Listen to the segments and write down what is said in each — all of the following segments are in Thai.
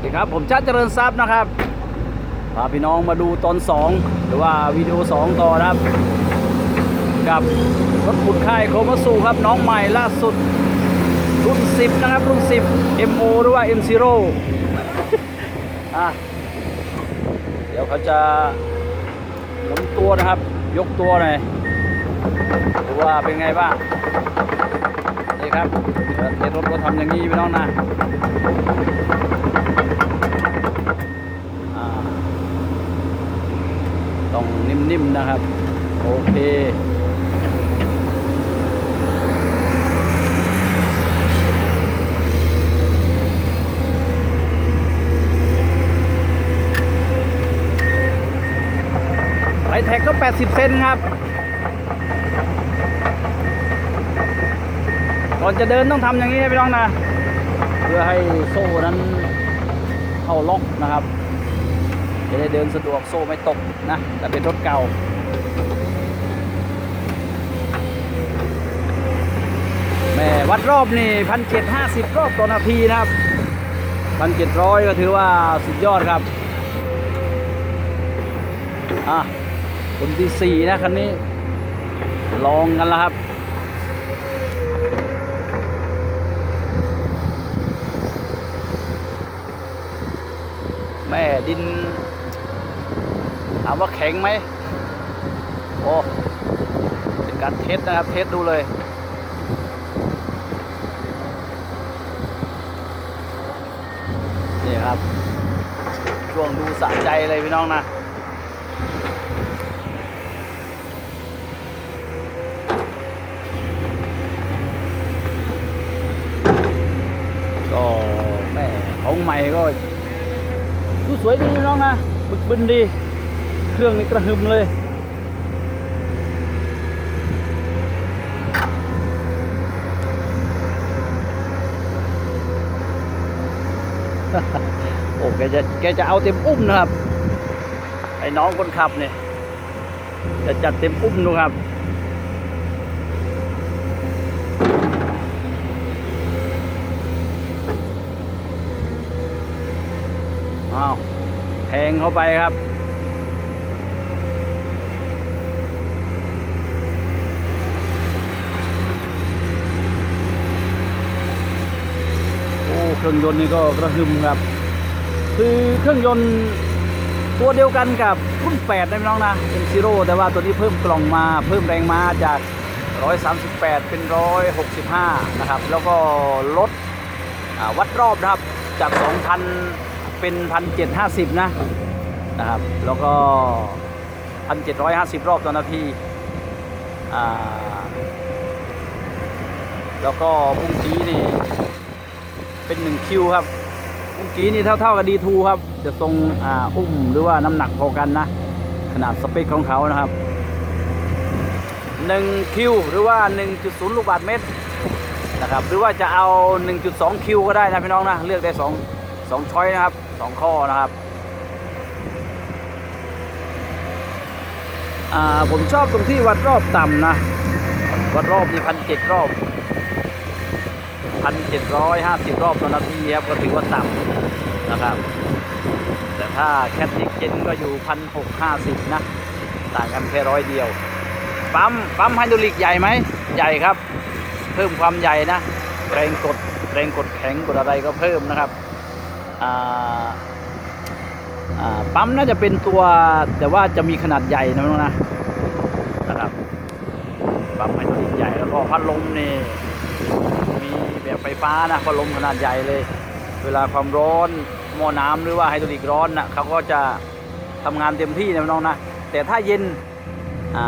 วัสดีครับ ผมชาติเจริญทรัพย์นะครับพาพี่น้องมาดูตอน 2 หรือว่าวิดีโอ 2 ต่อครับ กับรถขุดค่ายโคมาสูครับน้องใหม่ล่าสุด รุ่น 10 นะครับ รุ่น 10 MO หรือว่า M0 อะเดี๋ยวเขาจะหมุนตัวนะครับ ยกตัวหน่อยดูว่าเป็นไงบ้างนี่ครับเดี๋ยวเทสรถทำอย่างนี้พี่น้องนะอ่าต้อง นิ่มๆนะครับ โอเคไอแท็กก็ 80 เซนครับ ก่อนจะเดินต้องทำอย่างนี้นะพี่น้องนะ เพื่อให้โซ่นั้นเข้าล็อกนะครับ จะได้เดินสะดวกโซ่ไม่ตกนะ แต่เป็นรถเก่าแม่วัดรอบนี่พันเจ็ดห้าสิบรอบต่อนาทีนะครับพันเจ็ดร้อยก็ถือว่าสุดยอดครับอะคนที่สี่นะคันนี้ ลองกันแล้วครับแม่ดินามว่าแข็งไหมโอ้เป็นการเทสนะครับ เทสดูเลยนี่ครับ ช่วงดูสะใจเลยพี่น้องนะก็แม่ของใหม่ก็ดูสวยดีพี่น้องนะบึกบึนดี เครื่องนี่กระหึ่มเลย โอ้แกจะแกจะเอาเต็มอุ้มนะครับ ไอ้น้องคนขับเนี่ยจะจัดเต็มอุ้มดูครับอ้าวแทงเข้าไปครับ โอ้ เค รื่องยนต์นี่ก็กระหึ่มครับ คือเครื่องยนต์ตัวเดียวกันกับรุ่น8นะพี่น้องนะเป็นซีโร่แต่ว่าตัวนี้เพิ่มกล่องมาเพิ่มแรงม้าจาก 138 เป็น 165 นะครับ แล้วก็ลดวัดรอบนะครับจาก 2,000 เป็น 1,750 นะนะครับ แล้วก็ 1,750 รอบต่อนาทีอ่าแล้วก็พุ่งกี้นี่ เป็น1คิวครับพุ่งกี้นี่เท่าๆกับ D2 ครับ จะตรงอ่าอุ้มหรือว่าน้ำหนักพอกันนะ ขนาดสเปคของเขานะครับ1คิวหรือว่า 1.0 ลูกบาทเมตรนะครับหรือว่าจะเอา 1.2 คิวก็ได้นะพี่น้องนะ เลือกได้2 2ช้อยนะครับ 2 ข้อนะครับอ่าผมชอบตรงที่วัดรอบต่ำนะ วัดรอบนี่พันเจ็ดรอบ พันเจ็ดร้อบต่อนาทีครับก็ถือว่าต่ำนะครับ แต่ถ้าแคทติกเจนก็อยู่พันหกห้าสิบนะ ต่างกันแค่ร้อยเดียว ปั๊ม ปั๊มไฮดรอลิกใหญ่ไหม ใหญ่ครับ เพิ่มความใหญ่นะ แรงกด แรงกดแข็งกดอะไรก็เพิ่มนะครับปั๊มน่าจะเป็นตัวแต่ว่าจะมีขนาดใหญ่นะน้องนะนะครับปั๊มไฮดรอลิกใหญ่แล้วก็พัดลมนี่ แบบไฟฟ้านะพัดลมขนาดใหญ่เลย เวลาความร้อนหม้อน้ำหรือว่าไฮดรอลิกร้อนนะเขาก็จะทำงานเต็มที่นะน้องนะ แต่ถ้าเย็นอ่า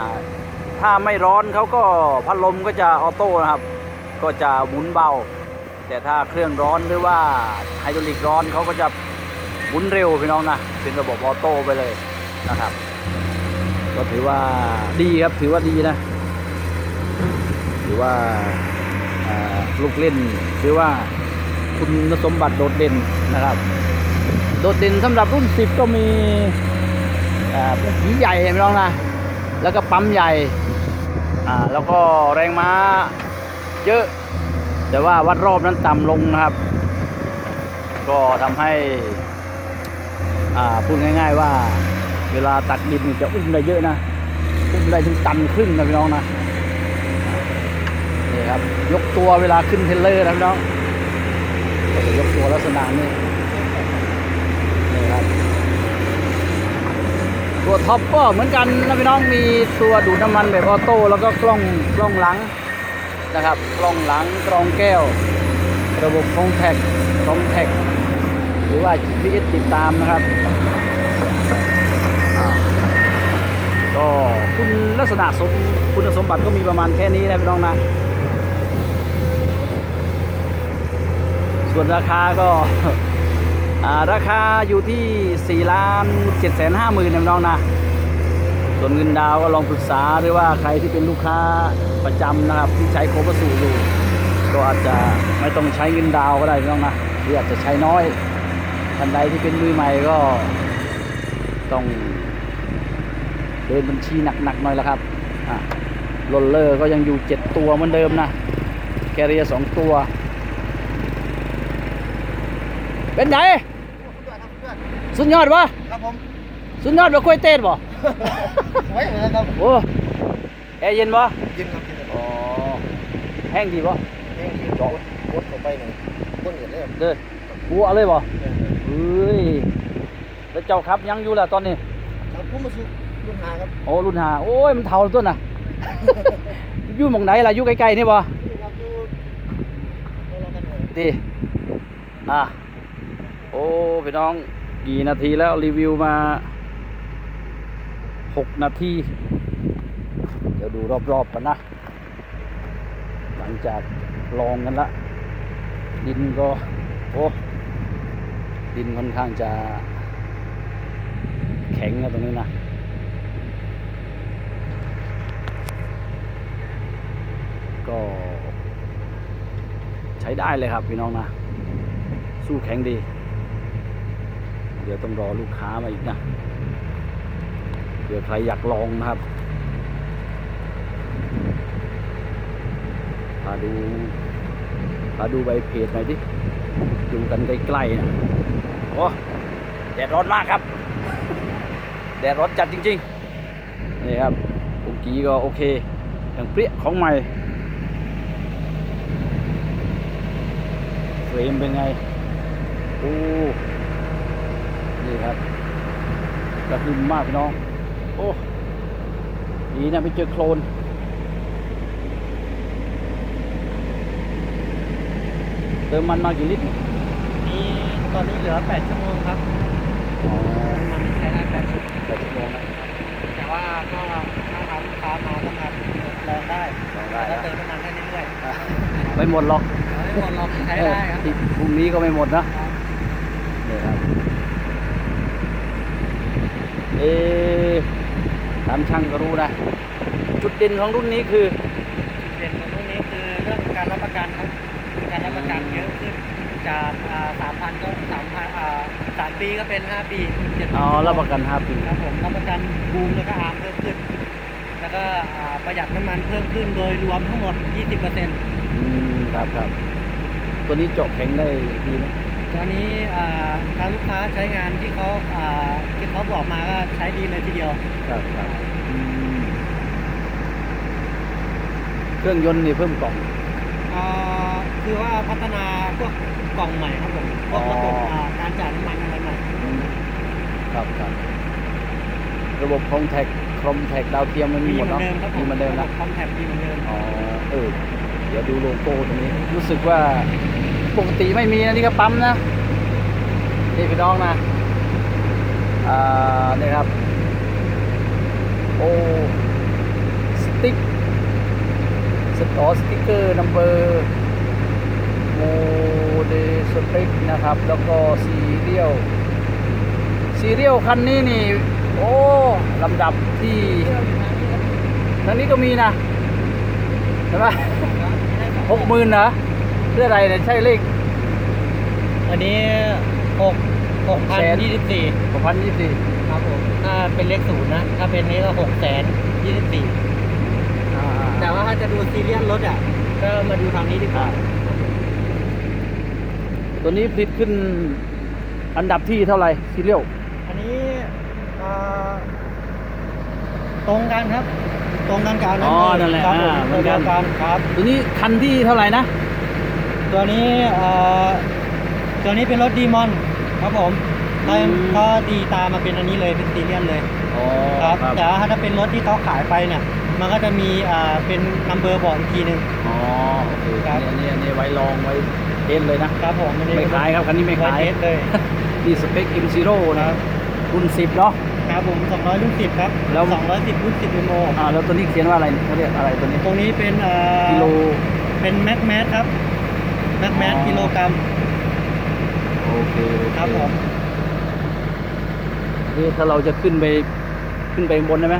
ถ้าไม่ร้อนเขาก็พัดลมก็จะออโต้นะครับ ก็จะหมุนเบา แต่ถ้าเครื่องร้อนหรือว่าไฮดรอลิกร้อนเขาก็จะหมุนเร็วพี่น้องนะเป็นระบบออโต้ไปเลยนะครับ ก็ถือว่าดีครับถือว่าดีนะ ถือว่า ลูกเล่นหรือว่าคุณสมบัติโดดเด่นนะครับ โดดเด่นสำหรับรุ่น 10 ก็มีอ่าผีใหญ่พี่น้องนะ แล้วก็ปั๊มใหญ่ แล้วก็แรงม้าเยอะ แต่ว่าวัดรอบนั้นต่ำลงนะครับ ก็ทำให้พูดง่าย ๆ ว่าเวลาตักดินจะอุ้มได้เยอะนะ อุ้มได้ถึงตันครึ่งนะพี่น้องนะ นี่ครับ ยกตัวเวลาขึ้นเทรลเลอร์นะพี่น้องก็จะยกตัวลักษณะนี้นี่ครับตัวท็อปก็เหมือนกันนะพี่น้องมีตัวดูดน้ำมันแบบออโต้แล้วก็กล้องกล้องหลังนะครับ กล้องหลังกรองแก้ว ระบบคอมแท็กคอมแท็กหรือว่า GPS ติดตามนะครับก็คุณลักษณะสมคุณสมบัติก็มีประมาณแค่นี้นะพี่น้องนะ ส่วนราคาก็าราคาอยู่ที่4ล้าน7แสนห้าหมื่นนะพี่น้องนะ ส่วนเงินดาวก็ลองปรึกษาหรือว่าใครที่เป็นลูกค้าประจำนะครับที่ใช้โคบสูอยู่ ก็อาจจะไม่ต้องใช้เงินดาวก็ได้น้องนะหรืออาจจะใช้น้อยท่านใดที่เป็นมือใหม่ก็ต้องเดินบัญชีหนักๆหน่อยล้วครับอะโรลเลอร์ก็ยังอยู่ 7 ตัวเหมือนเดิมนะแคเรียสองตัว เป็นไงสุดยอดวะครับผมสุดยอดวะกล้วยเต้นบ่ไว้เหมือนกันครับโอ้แอร์เย็นบ่ยินครับยินครับอ๋อแห้งดีบ่เองที่จอดรถเข้าไปหนึ่งต้นเหตุเลยครับเด้อกูเอาเลยบ่เฮ้ยแล้วเจ้าครับยังอยู่ล่ะตอนนี้ครับผมมาสู่รุ่นหาครับโอ้รุ่นหาโอ้ยมันเท่าแล้วตัวน่ะอยู่หมองไหนล่ะอยู่ใกล้ๆนี่บ่นี่ครับดูเราเรากันหน่อยดีอะ โอ้พี่น้องกี่นาทีแล้วรีวิวมาหกนาที เดี๋ยวดูรอบๆกันนะ หลังจากลองกันละ ดินก็โอ้ดินค่อนข้างจะแข็งนะตรงนี้นะก็ใช้ได้เลยครับพี่น้องนะ สู้แข็งดี เดี๋ยวต้องรอลูกค้ามาอีกนะเผื่อใครอยากลองนะครับ พาดูพาดูใบเพจหน่อยดิ ดูกันใกล้ๆนะโอ้แดดร้อนมากครับ แดดร้อนจัดจริงๆ นี่ครับปุงกี้ก็โอเค อย่างเปรี้ยของใหม่เฟรมเป็นไง โอ้ นี่ครับกระหึ่มมากพี่น้อง โอ้ดีนะไปเจอโคลนเติมมันมากี่ลิตรเนี่ยมีตอนนี้เหลือ 8 ชั่วโมงครับอ๋อมันใช้ได้8ชั่วโมงแปดชั่วโมงนะแต่ว่าก็ถ้าทำลูกค้ามาต้องมาลองได้ลองได้แล้วนะเติมน้ำมันได้เรื่อยไม่หมดหรอกๆไม่หมดเราใช้ได้ครับเออพรุ่งนี้ก็ไม่หมดนะนี่ครับ เอ๊ะตามช่างก็รู้นะ จุดเด่นของรุ่นนี้คือเด่นของรุ่นนี้คือเรื่องการรับประกันครับ การรับประกันเยอะขึ้นจากสามพันก็สามพันสามปีก็เป็นห้าปีเจ็ดอ๋อ รับประกัน5ปี ครับผม รับประกันบูมแล้วก็อาร์มเพิ่มขึ้น แล้วก็อ่าประหยัดน้ำมันเพิ่มขึ้นโดยรวมทั้งหมด 20%อืม ครับครับ ตัวนี้เจาะแข็งได้ดีไหม ตอนนี้อ่าทางลูกค้าใช้งานที่เขาอ่าที่เขาบอกมาก็ใช้ดีเลยทีเดียวครับครับอืมเครื่องยนต์นี่เพิ่มกล่องอ่าคือว่าพัฒนาพวกกล่องใหม่ครับผมพวกระบบอ๋ออ่าการจ่ายน้ำมันอะไรใหม่อืมครับครับระบบคอมแท็กคอมแท็กดาวเทียมมันมีมีหเหมมืดอนเนาะเดิมครับผมีมเหมือนเดิมนะคอมแท็บมีเหมือนเดิมอ๋อเออเดี๋ยวดูโลโก้ตรงนี้รู้สึกว่า ปกติไม่มีนะนี่ก็ปั๊มนะนี่พี่น้องนะอ่านี่ครับ โอ้สติ๊กสตอสติ๊กเกอร์นัมเบอร์โมเดสเปกนะครับ แล้วก็ซีเรียลซีเรียลคันนี้นี่ โอ้ลำดับที่ทางนี้ก็มีนะใช่ไหมหกหมื่นนะ เรื่องอะไรเนี่ยใช่เลข อันนี้หกหกพันยี่สิบสี่หกพันยี่สิบสี่ครับผมถ้าเป็นเลขศูนย์นะ ถ้าเป็นนี้ก็หกแสนยี่สิบสี่แต่ว่าถ้าจะดูซีเรียสรถอะ ก็มาดูทางนี้ดีกว่า ตัวนี้ผลิตขึ้นอันดับที่เท่าไหร่ซีเรียลอันนี้อ่าตรงกันครับ ตรงกันกันอ๋อนั่นแหละครับผมอ่าเหมือนกันตัวเดียวกันครับ ตัวนี้คันที่เท่าไหร่นะ ตัวนี้เอ่อตัวนี้เป็นรถดีมอนครับผมถ้าอืมก็ดีตามมาเป็นอันนี้เลยเป็นซีเรียสเลยอ๋อครับแต่ว่าถ้าเป็นรถที่เขาขายไปเนี่ย มันก็จะมีอ่าเป็นนัมเบอร์บอกอีกทีหนึ่งอ๋อโอเคครับอันนี้อันนี้ไว้ลองไว้เทสเลยนะครับผมอันนี้ไม่ขายครับคันนี้ไม่ขายไว้เทสเลยนี่สเปค M0 นะครับรุ่น10เนาะครับผม200รุ่น10ครับแล้ว210รุ่น10โมอ่าแล้วตัวนี้เขียนว่าอะไรเขาเรียกอะไรตัวนี้ตรงนี้เป็นเอ่อกิโลเป็นแม็กแมสครับ แม็กแมสอ๋อกิโลกรัมโอเคโอเครับผมนี่ถ้าเราจะขึ้นไปขึ้นไปบนได้ไหม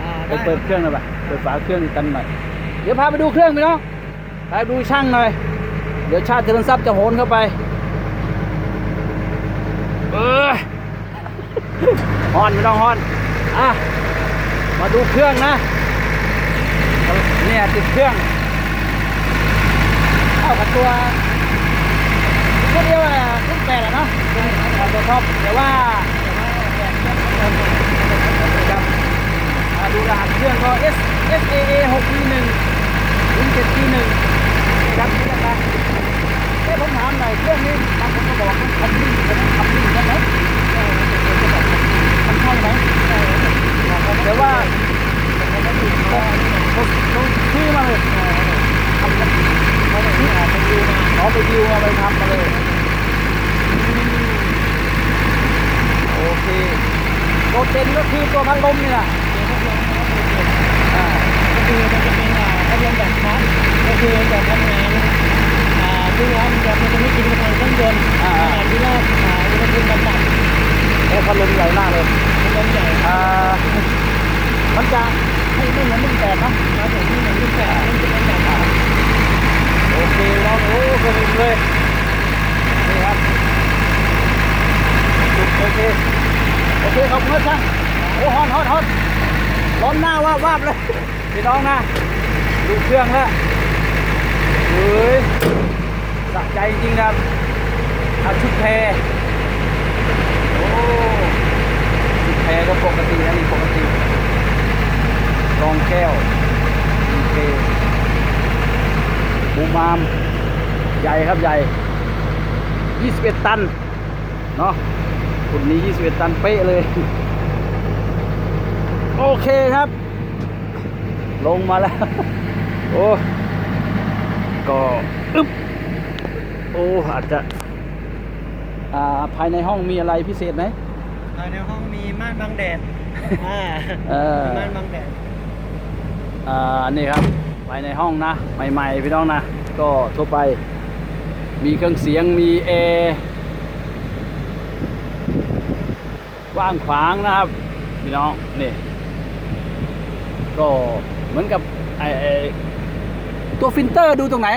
อ่าไปได้เปิดเครื่องหน่อยปะเปิดฝาเครื่องกันหน่อยเดี๋ยวพาไปดูเครื่องไปเนาะพาไปดูช่างหน่อย เดี๋ยวชาติเจริญทรัพย์จะโหนเข้าไปเออฮอนไม่ต้องฮอนอะมาดูเครื่องนะเนี่ยติดเครื่อง เข้ากับตัวก็เดียกวแหละรุ่นแปดอะเนาะตัวท็อปแต่ว่าดูรหัสเครื่องก็ S S A A 6 P 1รุ่น7 P 1ครับนี่นะครับเอ้ผมถามหน่อยเครื่องนี้บางคนก็บอกว่าคันนี้เป็นคันนี้ใช่ไหมมันใช่ไหมแต่ว่าต้องซื้อมาเลย ทำกันเขาไปดิวมาไปดิวมาไปทำมาเลย โอเคโรเจนก็คือตัวพัดลมนี่แหละอ่าก็คือมันจะเป็นอ่าทะเบียนแบบสมาร์ทก็คือแบบทำงานอ่าดูว่ามันจะมันจะไม่กินน้ำมันเครื่องยนต์อ่าอ่าที่รอบอ่าอุณหภูมิต่ำโอ้พัดลมใหญ่มากเลยๆเป็นลมใหญ่อ่ามันจะให้ไม่เหมือนรุ่นแปดเนาะรับผมที่เหมือนรุ่นแปดรุ่นเป็นแบบ โอเคลองโอ้กระดิ่งเลยนี่ครับโอเคโอเคขอบคุณช่างโอ้ฮอนฮอนฮอนร้อนหน้าวาบวาบเลยพี่น้องนะดูเครื่องแล้วเฮ้ยสะใจจริงครับอาชุดแพรโอ้ชุดแพรก็ปกตินะนี่ปกติรองแก้วโอเค บูมาม ใหญ่ครับใหญ่ 21 ตัน เนาะคุณนี้ 21 ตันเป๊ะเลย โอเคครับ ลงมาแล้ว โอ้ก็อึ๊บโอ้อาจจะ อ่า ภายในห้องมีอะไรพิเศษไหมภายในห้องมีม่านบังแดด อ่าเออม่านบังแดด อ่า นี่ครับ ภายในห้องนะ ใหม่ๆพี่น้องนะ ก็ทั่วไป มีเครื่องเสียงมีแอร์ว่างขวางนะครับ พี่น้องนี่ก็เหมือนกับไอไอ้ตัวฟิลเตอร์ดูตรงไหน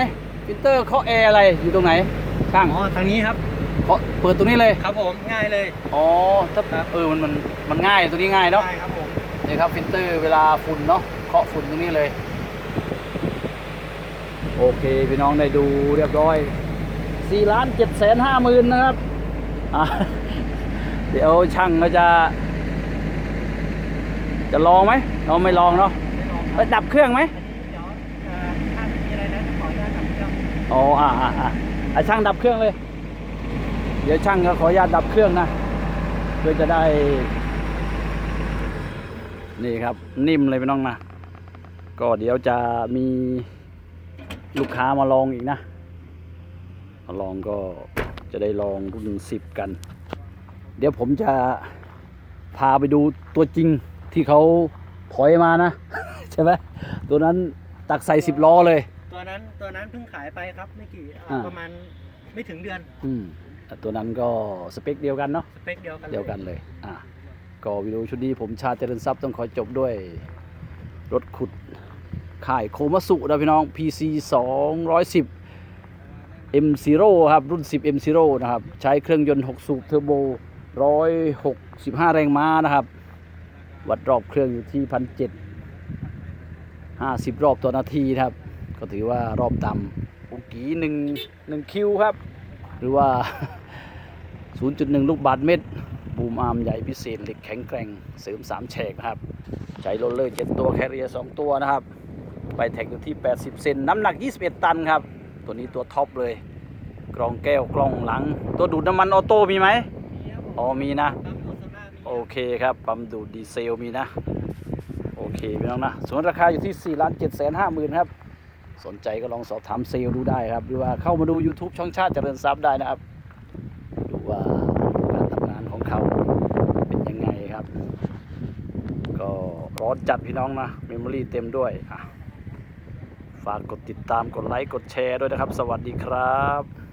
ฟิลเตอร์เขาแอร์อะไรอยู่ตรงไหนช่างอ๋อทางนี้ครับเขาเปิดตรงนี้เลยครับผมง่ายเลยอ๋อถ้าครับเออมันมันมันง่ายตัวนี้ง่ายเนาะได้ครับผมนี่ครับฟิลเตอร์เวลาฝุ่นเนาะเคาะฝุ่นตรงนี้เลย โอเค พี่น้องได้ดูเรียบร้อย4ล้าน7แสนห้าหมื่นนะครับ เดี๋ยวช่างก็จะ จะลองไหมเราไม่ลองเนาะไปดับเครื่องไหมอ๋ออ๋ออ๋ออ่าอ่าอ่าช่างดับเครื่องเลย เดี๋ยวช่างก็ขออนุญาตดับเครื่องนะเพื่อจะได้ นี่ครับนิ่มเลยพี่น้องนะก็เดี๋ยวจะมี ลูกค้ามาลองอีกนะ มาลองก็จะได้ลองรุ่นสิบกัน เดี๋ยวผมจะพาไปดูตัวจริงที่เขาถอยมานะ ใช่ไหมตัวนั้นตักใส่สิบล้อเลย ตัวนั้นตัวนั้นเพิ่งขายไปครับไม่กี่อ่าอ่า ประมาณไม่ถึงเดือนอืมแต่ตัวนั้นก็สเปคเดียวกันเนาะ สเปคเดียวกันลเดียวกันเลย อะ ก็วิดีโอชุดนี้ผมชาติเจริญทรัพย์ต้องขอจบด้วย รถขุด ข่ายโคมัสุนะพี่น้อง PC 210 M0 ครับ รุ่น 10 M0 นะครับ ใช้เครื่องยนต์ 6 สูบเทอร์โบ 165 แรงม้านะครับ วัดรอบเครื่องอยู่ที่ 1,700 50 รอบต่อนาทีนะครับ ก็ถือว่ารอบต่ำอุกีหนึ่งหนึ่งคิวครับ หรือว่า 0.1 ลูกบาทเมตรบูมอาร์มใหญ่พิเศษเหล็กแข็งแกร่งเสริม 3 แฉกนะครับใจโรลเลอร์ 7 ตัว แคเรีย 2 ตัวนะครับ ไปแท็กอยู่ที่ 80 เซนน้ำหนัก 21 ตันครับ ตัวนี้ตัวท็อปเลย กรองแก้วกล้องหลัง ตัวดูดน้ำมันออโต้มีไหมมีครับผมอ๋อมีนะปั๊มดูดโซน่ามีโอเคครับปั๊มดูดดีเซลมีนะ โอเคพี่น้องนะส่วนราคาอยู่ที่ 4 ล้าน7แสน5หมื่นครับ สนใจก็ลองสอบถามเซลล์ดูได้ครับ หรือว่าเข้ามาดู YouTube ช่องชาติเจริญทรัพย์ได้นะครับ ดูว่าการทำงานของเขาเป็นยังไงครับ ก็ร้อนจัดพี่น้องนะเมมโมรี่เต็มด้วยอะ ฝากกดติดตามกดไลค์กดแชร์ด้วยนะครับ สวัสดีครับ